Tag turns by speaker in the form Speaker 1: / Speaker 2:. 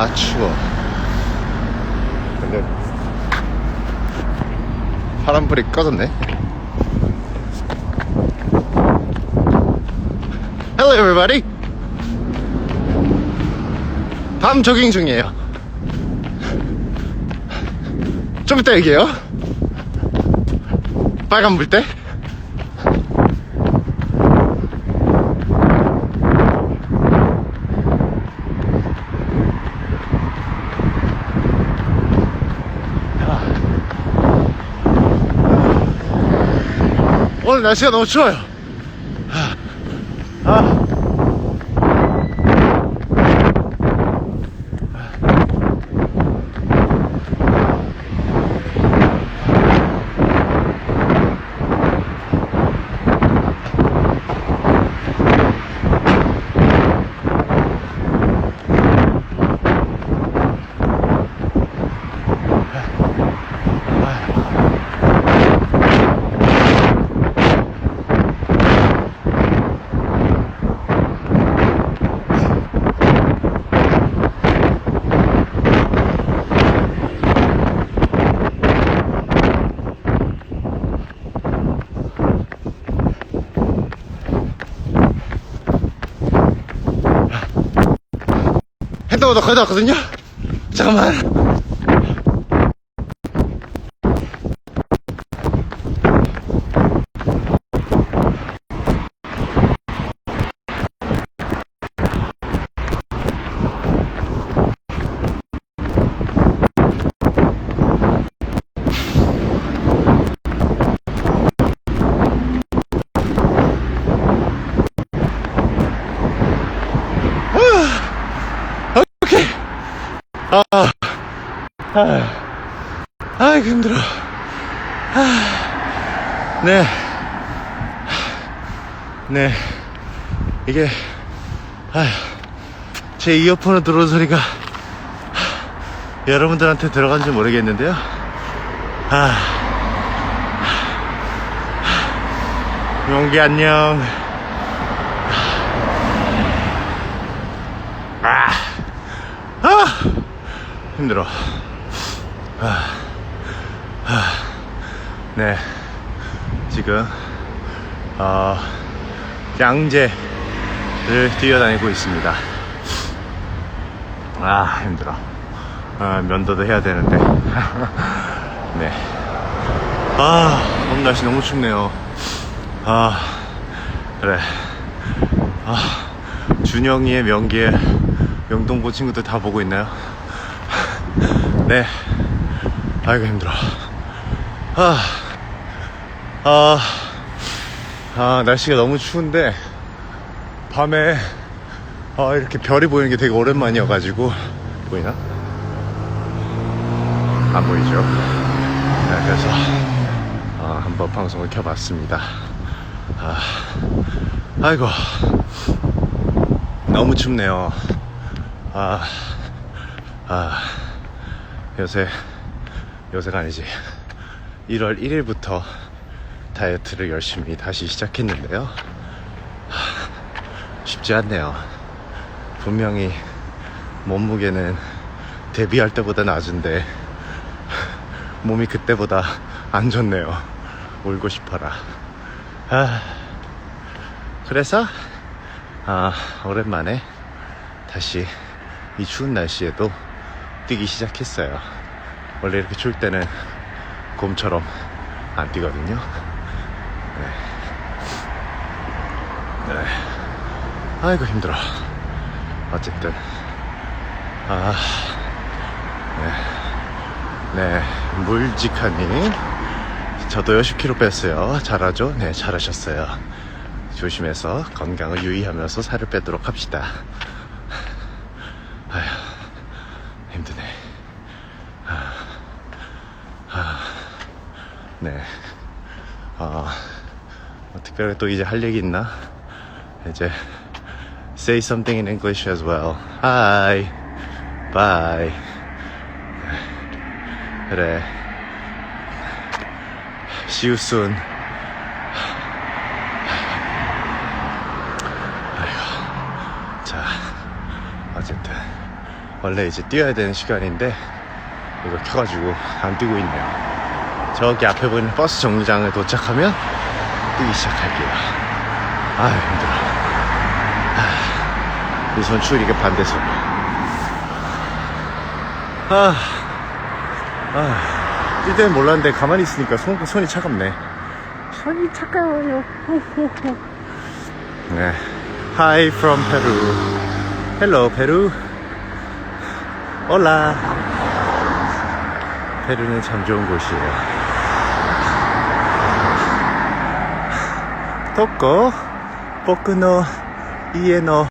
Speaker 1: 아 추워. 근데 파란불이 꺼졌네. Hello everybody. 밤 조깅 중이에요. 좀 이따 얘기해요. 빨간 불 때? 오늘 날씨가 너무 추워요. 아. 아. 핸드보다 거의 다 왔거든요? 잠깐만. 아, 아이고, 힘들어. 아, 네. 네. 이게, 아, 제 이어폰에 들어온 소리가 여러분들한테 들어간지 모르겠는데요. 아, 용기 안녕. 아! 힘들어. 네. 지금, 어, 양재를 뛰어다니고 있습니다. 아, 힘들어. 아, 면도도 해야 되는데. 네. 아, 오늘 날씨 너무 춥네요. 아, 그래. 아, 준영이의 명기에 영동고 친구들 다 보고 있나요? 네. 아이고, 힘들어. 아, 아, 아, 날씨가 너무 추운데, 밤에, 아, 이렇게 별이 보이는 게 되게 오랜만이어가지고, 보이나? 안 보이죠? 네, 그래서, 아, 한번 방송을 켜봤습니다. 아, 아이고, 너무 춥네요. 아, 아, 요새, 요새가 아니지. 1월 1일부터 다이어트를 열심히 다시 시작했는데요. 하, 쉽지 않네요. 분명히 몸무게는 데뷔할 때보다 낮은데, 몸이 그때보다 안 좋네요. 울고 싶어라. 아, 그래서, 아, 오랜만에 다시 이 추운 날씨에도 뛰기 시작했어요. 원래 이렇게 추울 때는 곰처럼 안 뛰거든요. 네. 네. 아이고 힘들어. 어쨌든 아, 네, 네, 물직하님, 저도요 10kg 뺐어요. 잘하죠? 네, 잘하셨어요. 조심해서 건강을 유의하면서 살을 빼도록 합시다. 아휴, 힘드네. 아, 아, 네. 아, 뭐 특별히 또 이제 할 얘기 있나? 이제 say something in English as well. Hi, bye. 그래. See you soon. 아이고, 자, 어쨌든 원래 이제 뛰어야 되는 시간인데 이거 켜가지고 안 뛰고 있네요. 저기 앞에 보이는 버스 정류장에 도착하면 뛰기 시작할게요. 아 힘들어. 아, 이 손출 이게 반대손. 아, 아, 뛸 때는 몰랐는데 가만히 있으니까 손, 손이 차갑네. 손이 차가워요. 네. Hi from Peru. Hello, Peru. Hola. 페루는 참 좋은 곳이에요. こ僕の家の